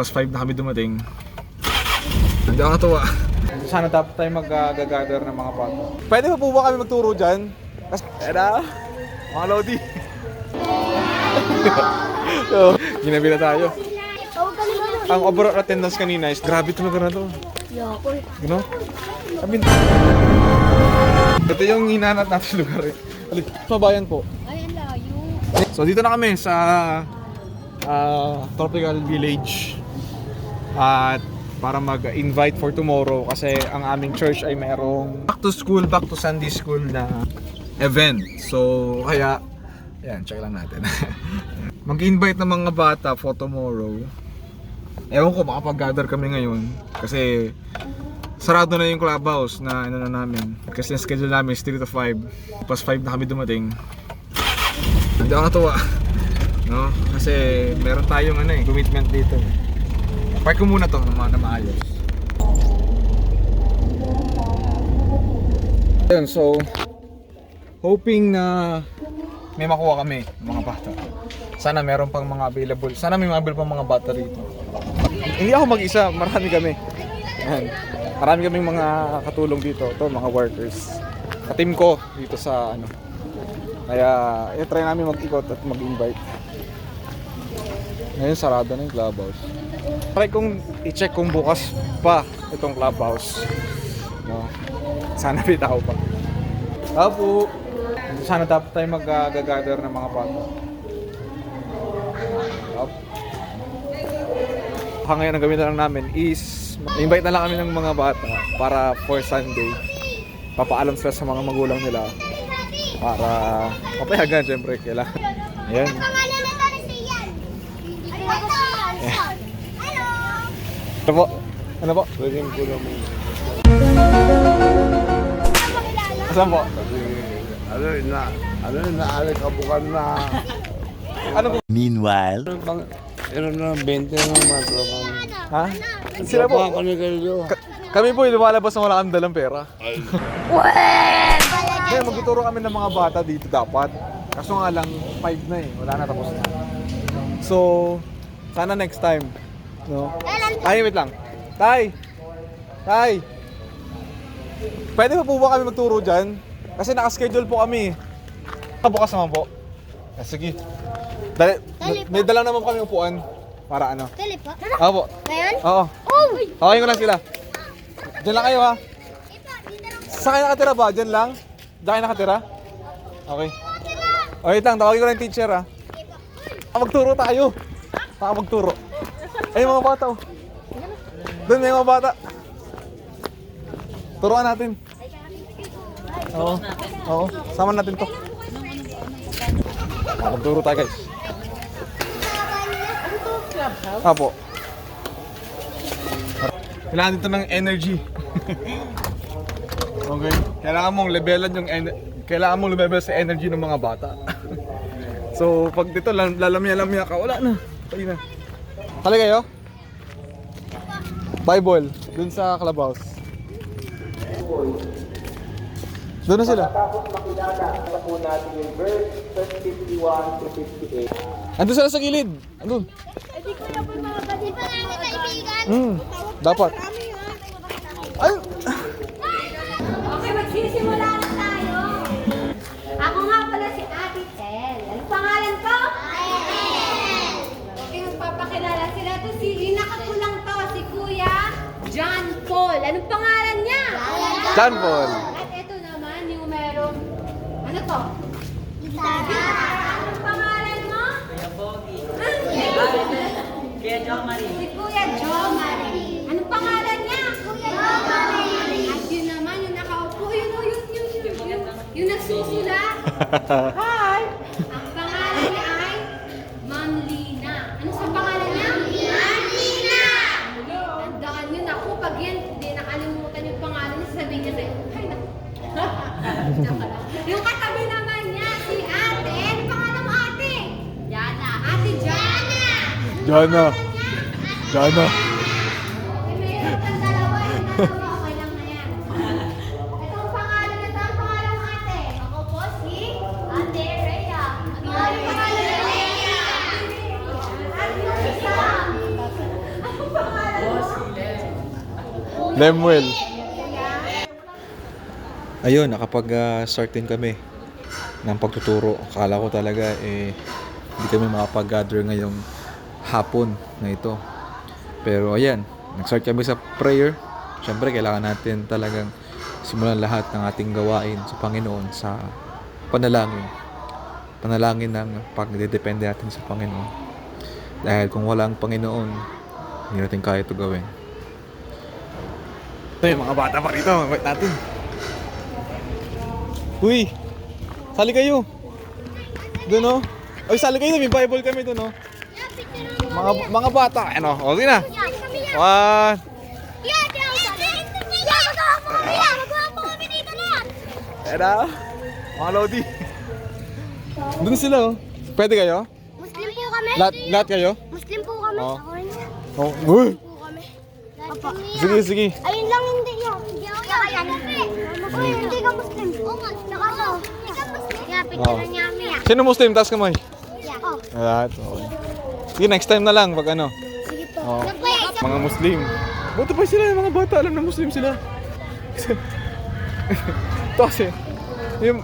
Pas 5 na kami dumating. Hindi ako natuwa. Sana dapat tayo mag-gather ng mga bata. Pwede pa po ba kami magturo dyan? Kasi, era, mga Lodi. so, ginabi na tayo. Ang overall attendance kanina is grabe talaga na to. You know? Sabi Ito yung hinanap natin lugar eh. Alik, sa bayan po. So dito na kami sa ah, Tropical Village. At para mag-invite for tomorrow kasi ang aming church ay mayroong back to school, back to Sunday school na event. So kaya, yan, check lang natin. Mag-invite ng mga bata for tomorrow. Ewan ko, makapag-gather kami ngayon. Kasi sarado na yung clubhouse na ano na namin. Kasi yung schedule namin is 3 to 5. Pas 5 na kami dumating. Hindi ako natuwa. No? Kasi meron tayong ano eh, commitment dito. eh. Park ko muna to na, na maayos. Ayun, so hoping na may makuha kami mga bata. Sana meron pang mga available. Sana may available pang mga bata rito. Hindi ako mag-isa, marami kami. Ayan. Marami kaming mga katulong dito, to mga workers. Ka-team ko dito sa ano. Kaya i-try namin mag-ikot at mag-invite. Ngayon sarado na yung clubhouse. Try kong i-check kung bukas pa itong clubhouse. No. Sana may tao pa. Apo. Sana dapat tayo mag-gather ng mga bata. Up. Ngayon ang gawin lang namin is invite na lang kami ng mga bata para for Sunday. Papaalam sila sa mga magulang nila para mapayagan syempre kailangan. Ayan. Ano po? Ano po? Pwedeng ko naman. Asan po? Kasi ano na, ano na, alikabukan na. Ano po? Meanwhile, Ano na 20 na mga tropa mo. Ha? Sila po. Kami po yung lumalabas na wala kami dalang pera. Kaya magtuturo kami ng mga bata dito dapat. Kaso nga lang 5 na eh. Wala na tapos na. So, sana next time. No? Ay, wait lang. Tay! Tay! Pwede pa po ba kami magturo dyan? Kasi nakaschedule po kami. Bukas naman po. Ah, sige. Dali, Dali po. may dala naman kami upuan. Para ano? Dali po. Opo. Ngayon? Oo. Oh! Okay ko lang sila. Diyan lang kayo ha. Saan kayo nakatira ba? Diyan lang? Diyan kayo nakatira? Okay. O wait lang, tawagin ko lang yung teacher ha. Ah, magturo tayo. Baka magturo. Ay, mga bata oh. Doon may mga bata. Turuan natin. Oo. Oo. Sama natin to. Ah, Magturo tayo guys. Apo. Kailangan dito ng energy. okay? Kailangan mong levelan yung en- kailangan mong level sa energy ng mga bata. so, pag dito lam- lalamya-lamya ka, wala na. Pwede na. Tali kayo? Bible, dun sa clubhouse. Doon na sila. Andun sila sa gilid. Andun. Di ba namin kaibigan? Hmm, dapat. John Paul. At ito naman yung merong, ano to? Gitara. Anong pangalan mo? Kuya Bogi. Kuya Jo Marie. Si Kuya Jo Marie. Anong pangalan niya? Kuya Jo Marie. At yun naman, yung nakaupo, yun, yun, yun, yun, yun, yun, yung nagsusulat. yung isa. Lemuel. Ayun, nakapag-start din kami ng pagtuturo. Akala ko talaga eh hindi kami makapag-gather ngayong hapon na ito. Pero ayan, nag-start kami sa prayer. Siyempre, kailangan natin talagang simulan lahat ng ating gawain sa Panginoon sa panalangin. Panalangin ng pagdedepende natin sa Panginoon. Dahil kung wala ang Panginoon, hindi natin kaya ito gawin. Ito yung mga bata pa rito. Wait natin. Uy! Sali kayo! Doon oh. Ay, sali kayo. May Bible kami doon oh. Mga, mga bata. Ano? O, sige na. One. Na. Mga Lodi. Doon sila oh. Pwede kayo? Muslim po kami. Lahat, lahat kayo? Muslim po kami. Oo. Ako rin. Oh. Uy! Po kami. Apa. Sige, sige. Ayun lang hindi yun. Hindi ako yan. Uy, hindi ka Muslim. Oo nga. Saka ako. Hindi ka Muslim. Kaya picture niya kami ah. Sino Muslim? Taas kamay. Lahat. Okay. Sige, next time na lang pag ano. Sige po. Oo. Mga Muslim. Buti pa sila, yung mga bata, alam na Muslim sila. Ito kasi, yung,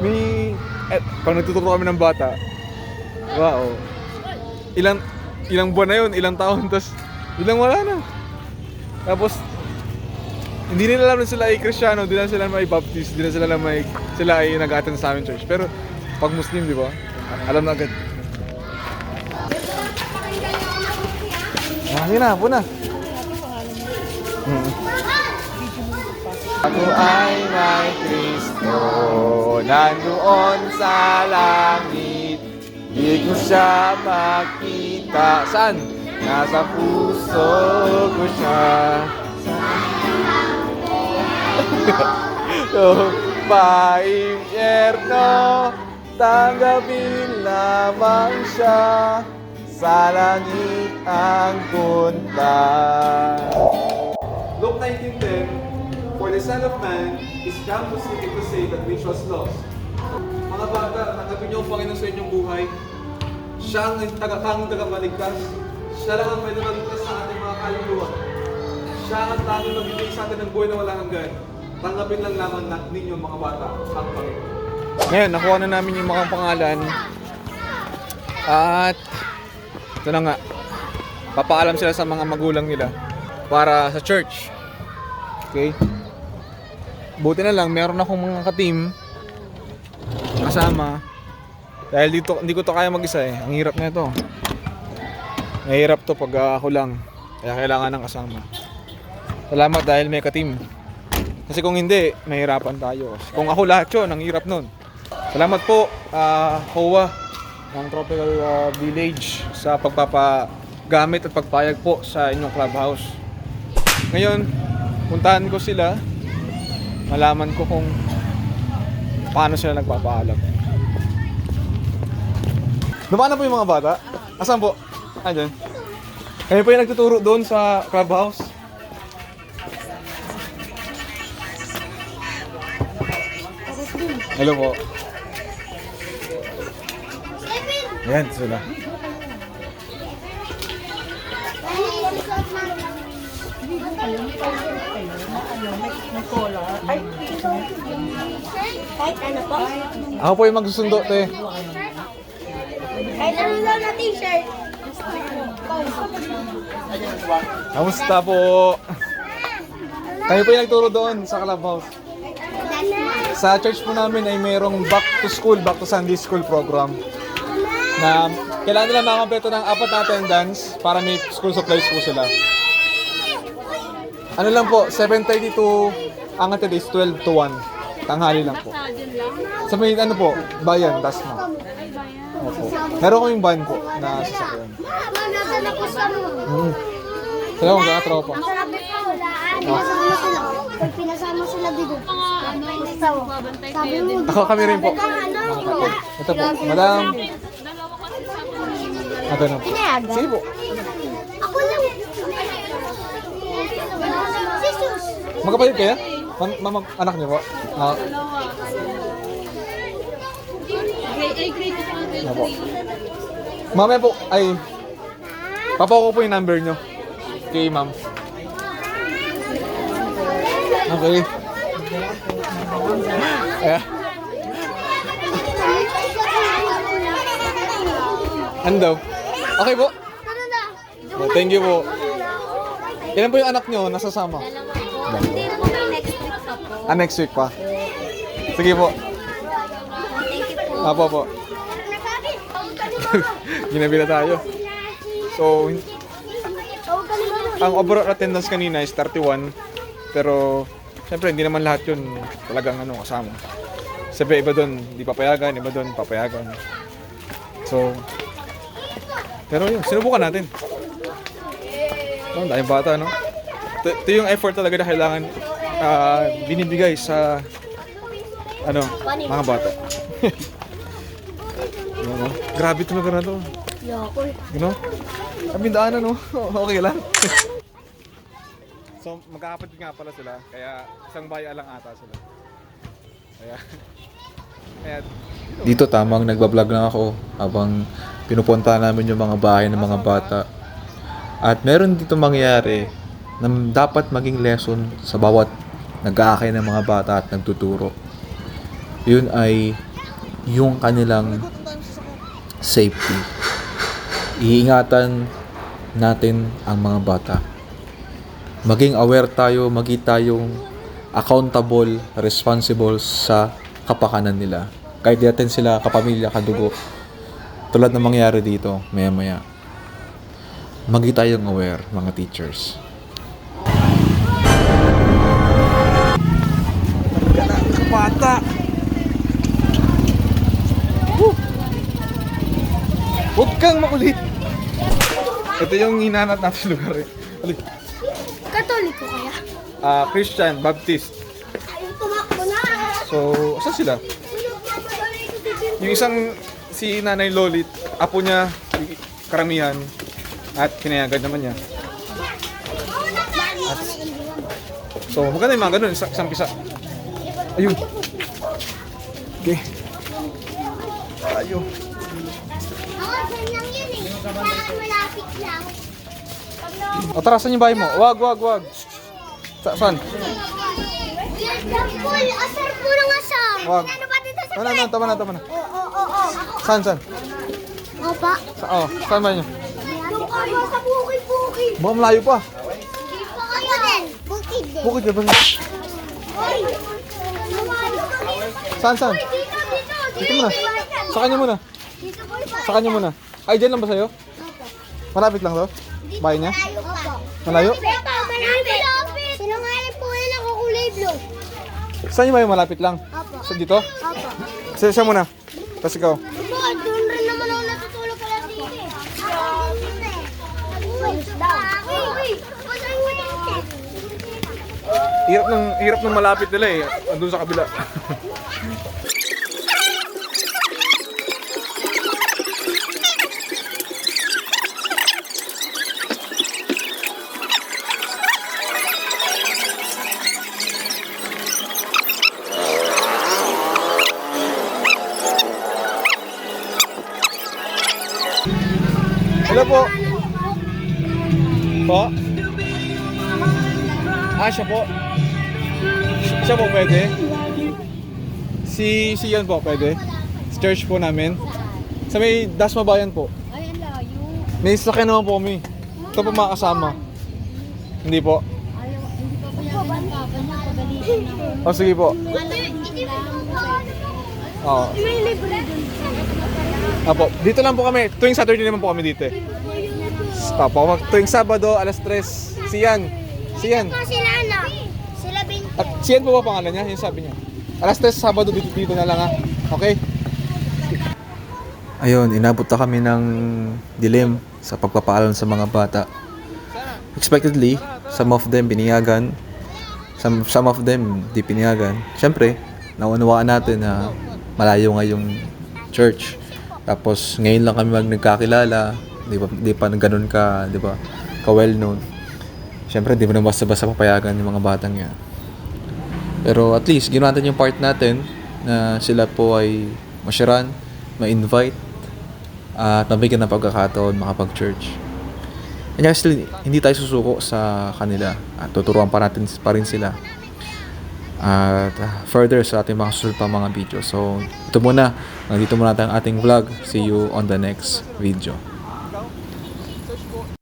may, eh, pag nagtuturo kami ng bata, wow, ilang, ilang buwan na yun, ilang taon, tapos, ilang wala na. Tapos, hindi nila alam na sila ay Kristiyano, hindi na sila may Baptist, hindi na sila may, sila ay nag-attend sa amin church. Pero, pag Muslim, di ba, alam na agad. Ah, na, po na. Hmm. Ako ay may Kristo, nandoon sa langit. Di ko siya makita. Saan? Nasa puso ko siya. So, pa-impyerno, tanggapin lamang siya. Sa langit ang punta. Luke 19.10 For the Son of Man is come to seek and to save that which was lost. Mga bata, tanggapin niyo ang Panginoon sa inyong buhay. Siya ang tagakang tagapaligtas. Siya lang ang pwede maligtas sa ating mga kaluluwa. Siya ang tanging magbibigay sa atin ng buhay na walang hanggan. Tanggapin lang lamang ninyo mga bata ang Panginoon. Ngayon, nakuha na namin yung mga pangalan. At ito na nga, papaalam sila sa mga magulang nila para sa church. Okay? Buti na lang, meron akong mga ka-team kasama. Dahil dito, hindi ko to kaya mag-isa eh. Ang hirap na ito. Mahirap to pag ah, ako lang. Kaya kailangan ng kasama. Salamat dahil may ka-team. Kasi kung hindi, mahirapan tayo. Kung ako lahat yun, ang hirap nun. Salamat po, ah, HOA ng Tropical ah, Village sa pagpapagamit at pagpayag po sa inyong clubhouse. Ngayon, puntahan ko sila. Malaman ko kung paano sila nagpapaalam. Dumaan na po yung mga bata? Asan po? Andyan. Kami po yung nagtuturo doon sa clubhouse. Hello po. Ayan, sila. Kahit ano po? Ako po yung magsusundo, te. Kahit ano lang na t-shirt. Kamusta po? Kami po yung nagturo doon sa clubhouse. Sa church po namin ay mayroong back to school, back to Sunday school program. Na kailangan nila makakompleto ng apat na attendance para may school supplies po sila. Ano lang po, 7.30 to, ang attend is 12 to 1. Tanghali lang po. Sa may ano po, bayan, Dasma. Opo. Meron kaming van po na sasakyan. Na. Hmm. Sila kung mga tropa. Ang sarap ito. Pinasama sila. Pag pinasama sila dito. Mga ano, sabi mo. Ako kami rin po. Ano, Ito po, madam. Ito na po. Pinayagan? Sige po. Ako lang. Jesus. Magkapatid kayo? Mam mam anak niyo po? Ah. Ano po? Mamaya po, ay, papako po yung number niyo. Kay ma'am. Okay. Ayan. Ano daw? Okay po. Oh, thank you po. Ilan po yung anak nyo nasasama? Hindi po next week pa po. Ah, next week pa. Sige po. Thank you po. Apo po. Ginabi na tayo. So, ang overall attendance kanina is 31. Pero, syempre, hindi naman lahat yun talagang ano, kasama. Siyempre, iba doon, di papayagan, iba doon, papayagan. So, pero yun, sinubukan natin. Oh, dahil bata, no? Ito, yung effort talaga na kailangan ah, binibigay sa ano, mga bata. Grabe talaga na to. You know? Kami daanan, no? okay lang. so, magkakapatid nga pala sila. Kaya, isang bayan lang ata sila. Kaya, kaya, dito tamang nagbablog lang ako habang pinupunta namin yung mga bahay ng mga bata. At meron dito mangyayari na dapat maging lesson sa bawat nag-aakay ng mga bata at nagtuturo. Yun ay yung kanilang safety. Iingatan natin ang mga bata. Maging aware tayo, maging tayong accountable, responsible sa kapakanan nila. Kahit natin sila kapamilya, kadugo. Tulad ng mangyari dito, maya maya. Maging tayong aware, mga teachers. Bata! Huwag kang makulit! Ito yung hinanap natin lugar eh. Alik. Katoliko kaya? Ah, Christian, Baptist. Ayaw tumakbo na. So, saan sila? Yung isang si Nanay Lolit, apo niya, karamihan, at pinayagan naman niya. At, so, maganda yung mga ganun, isang, isang pisa. Ayun. Okay. Ayun. Lang lang. O tara, saan yung bahay mo? Wag, wag, wag. Sa, saan? Asar, purong asar. Wag. Ano ba dito sa Tama na, tama na, tama na. Oo, oo, oo. Saan, saan? Opa. Sa, oh, saan ba nyo? Ka ba sa bukid-bukid? Baka malayo pa. Dito kayo din. Bukid din. Bukid ka ba? Hoy! Saan, saan? Dito, dito. Dito muna. Sa kanya muna. Sa kanya muna. Ay, dyan lang ba sa'yo? Malapit lang to? Bahay niya? Malayo? Malapit. Sinungaling po yun ako kulay blue. Saan yung bahay malapit lang? Opo. Sa dito? Opo. Sa siya muna. Tapos ikaw. Opo, doon rin naman ako natutulog pala dito eh. Ako din eh. Uy, uy, uy. Hirap ng, hirap ng malapit nila eh. Andun sa kabila. Hello po. Po? Ah, siya po. Siya po pwede. Si, si yan po pwede. Sa church po namin. Sa may Dasma Bayan po. Ay, ang layo. May sakyan naman po kami. Ito po mga kasama. Hindi po. Ayaw, hindi pa po yan pinagkapan niya. Pagalitan na. O sige po. Oo. May libre dun. Apo, dito lang po kami. Tuwing Saturday naman po kami dito. eh. Apo, tuwing Sabado, alas 3. Si yan. Si yan. Sila ano? Sila Binti. At si yan po ba pangalan niya? Yung sabi niya. Alas 3 Sabado dito, dito na lang ha. Okay? Ayun, inabot na kami ng dilim sa pagpapaalam sa mga bata. Expectedly, some of them biniyagan, some, some of them di piniyagan. Siyempre, naunawaan natin na malayo nga yung church. Tapos ngayon lang kami mag nagkakilala, di ba, di pa ganun ka, di ba, ka well known. Siyempre, di mo na basta-basta papayagan yung mga batang yan. Pero at least, ginawa natin yung part natin na sila po ay masyaran, ma-invite, at mabigyan ng pagkakataon makapag-church. And still, hindi tayo susuko sa kanila at tuturuan pa natin pa rin sila. at uh, further sa ating mga susunod pa mga video. So, ito muna. Nandito muna ang ating vlog. See you on the next video.